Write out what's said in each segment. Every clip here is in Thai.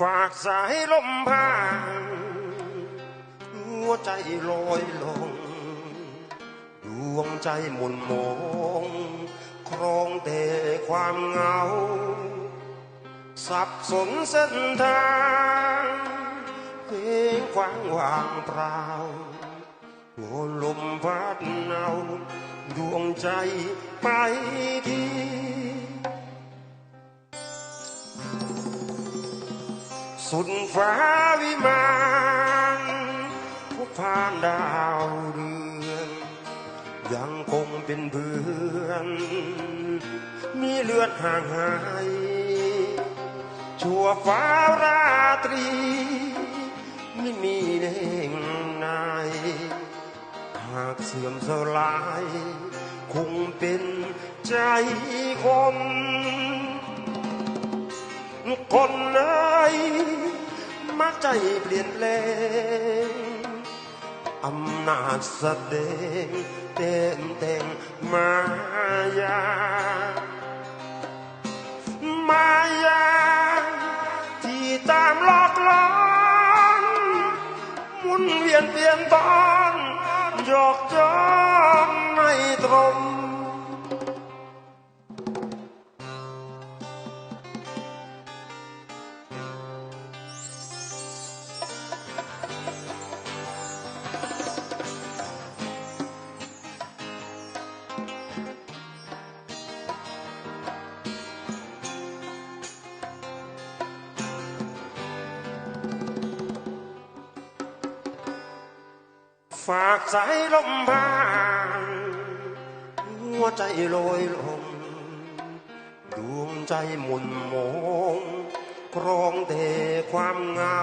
ฝากสายลมผ่านหัวใจลอยลง ดวงใจหมุนมองครองแต่ความเหงา สับสนเส้นทางเพลงควางวางเปล่าโงนลมพัดเอาดวงใจไปที่ สุดฟ้าวิมานผู้พานดาวเรืองยังคงเป็นเพื่อน มีเลือดห่างหาย ชั่วฟ้าราตรี ไม่มีเด้งนายหากเสื่อมสลาย คงเป็นใจคนคนเอ้ย มักใจเปลี่ยนแปลงอำนาจแสดงเต็มแต่งมายามายา ที่ตามหลอกหลอนมุนเวียนเปลี่ยนตอนหยอกย้อนไม่ตรง ฝากสายลมผ่านหัวใจลอยลงดวงใจหมุนมองครองแต่ความเหงา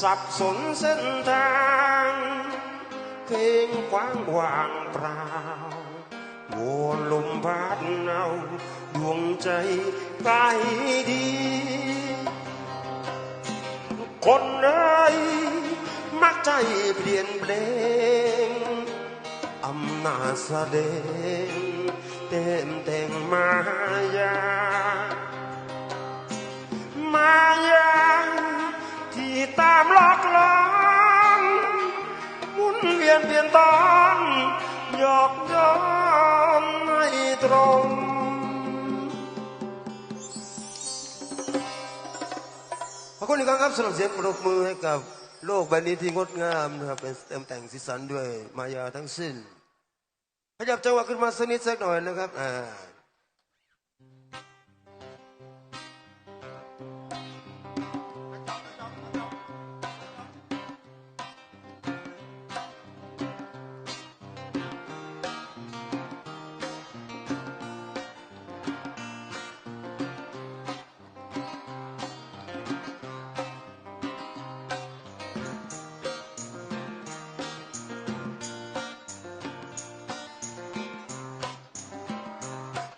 สับสนเส้นทางเพลงกว้างว่างเปล่าโวนลมพัดเอาดวงใจไปดี คนเอ้ย มักใจเปลี่ยนแปลงอำนาจแสดงเต็มแต่งมายามายาที่ตามหลอกหลอนมุนเวียนเปลี่ยนตอนหยอกย้อนไม่ตรงขอบคุณอีกครั้งครับสำหรับเสียงปรบมือให้กับ โลกใบนี้ที่งดงามนะครับเป็นเต็มแต่งสีสันด้วยมายาทั้งสิ้น ขยับจังหวะขึ้นมาสักนิดสักหน่อยนะครับอ่า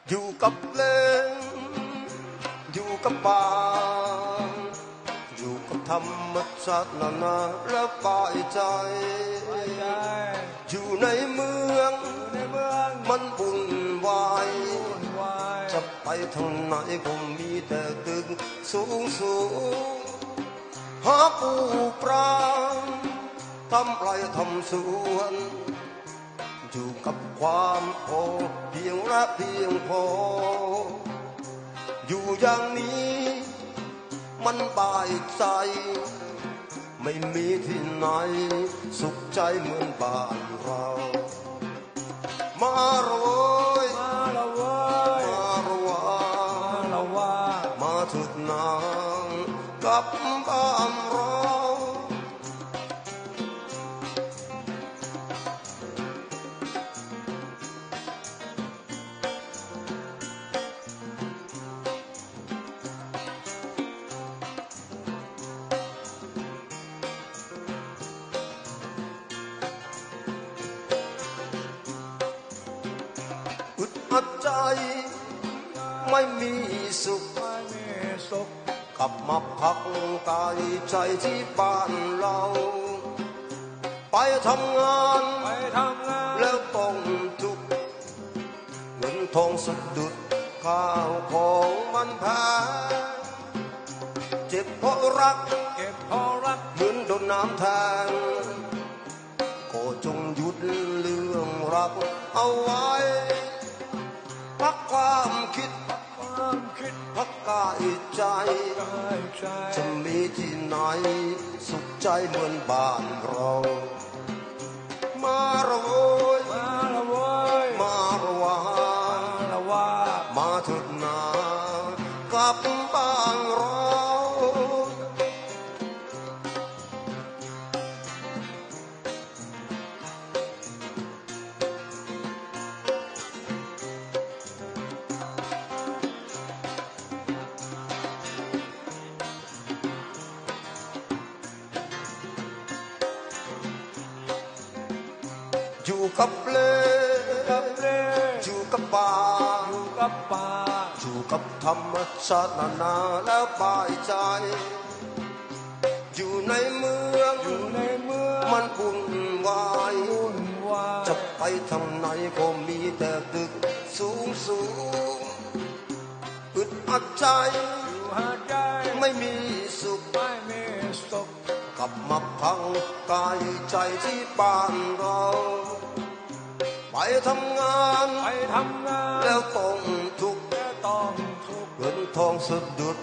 อยู่กับเพลงอยู่กับป่าอยู่กับธรรมชาตินานาและปายใจ อยู่ในเมืองมันบุญวายจะไปทางไหนคงมีแต่ตึกสูงสูงหาปูปลาทำไรทำสวน อยู่กับความพอเพียงและเพียงพอ อยู่อย่างนี้มันบายใจ ไม่มีที่ไหน สุขใจเหมือนบ้านเรา มาโร อึดอัดใจไม่มีสุขไม่มีสุขกลับมาพักกายใจที่บ้านเรา ไปทำงานไปทำงานแล้วต้องทุกข์เงินทองสะดุดข้าวของมันแพงจ็บเพราะรักเก็บพอรักเหมือนโดนน้ำแทงก็จงหยุดเรื่องรักเอาไว้ ใจจจะมีที่ไหน สุขใจเหมือนบ้านเรา มาระโวย อยู่กับเลกับเล่อยู่กับป่าอยู่กับป่าอยู่กับธรรมชาตินานาแล้วบายใจ อยู่ในเมืองอยู่ในเมืองมันบุญวายวุ่นวายจะไปทางไหนก็มีแต่ตึกสูงสูงอึดอัดใจอยู่หาดใจไม่มีสุขไม่มีสุขก ลับมาพังกายใจที่บ้านเรา ไปทำงานไปทำงาน แล้วต้องทุกข์แล้วต้องทุกข์เงินทองสะดุด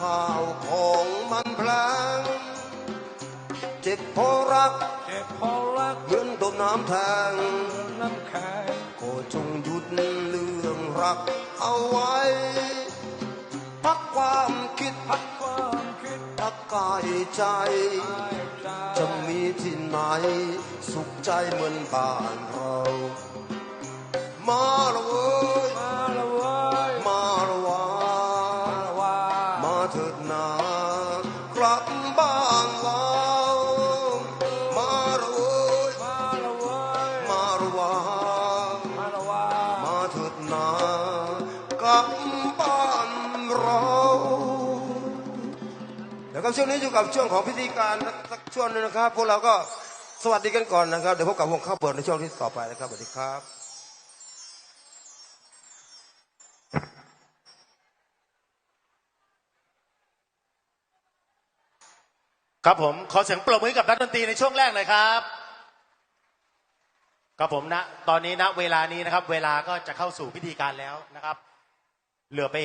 ข้าวของมันแพลงเจ็บเพราะรักเจ็บพอรักเหมือนโดนน้ำแทงน้ำแข็งก็จงหยุดเรื่องรักเอาไว้ พักความ ใจกายใจ จะมีที่ไหนสุขใจเหมือนบ้านเรา มาละเว้ยมาละเว้ยมาละวามาละว่ามาเถิดนากลับบ้าน ดี๋ยวครับช่วงนี้อยู่กับช่วงของพิธีการสักช่วงหนึงนะครับ พวกเราก็สวัสดีกันก่อนนะครับ เดี๋ยวพบกับวงข้าวเปิดในช่วงที่ต่อไปนะครับสวัสดีครับครับผมขอเสียงปรบมือกับนักดนตรีในช่วงแรกหน่อยครับครับผมนะตอนนี้ณเวลานี้นะครับ เวลาก็จะเข้าสู่พิธีการแล้วนะครับ เหลือไป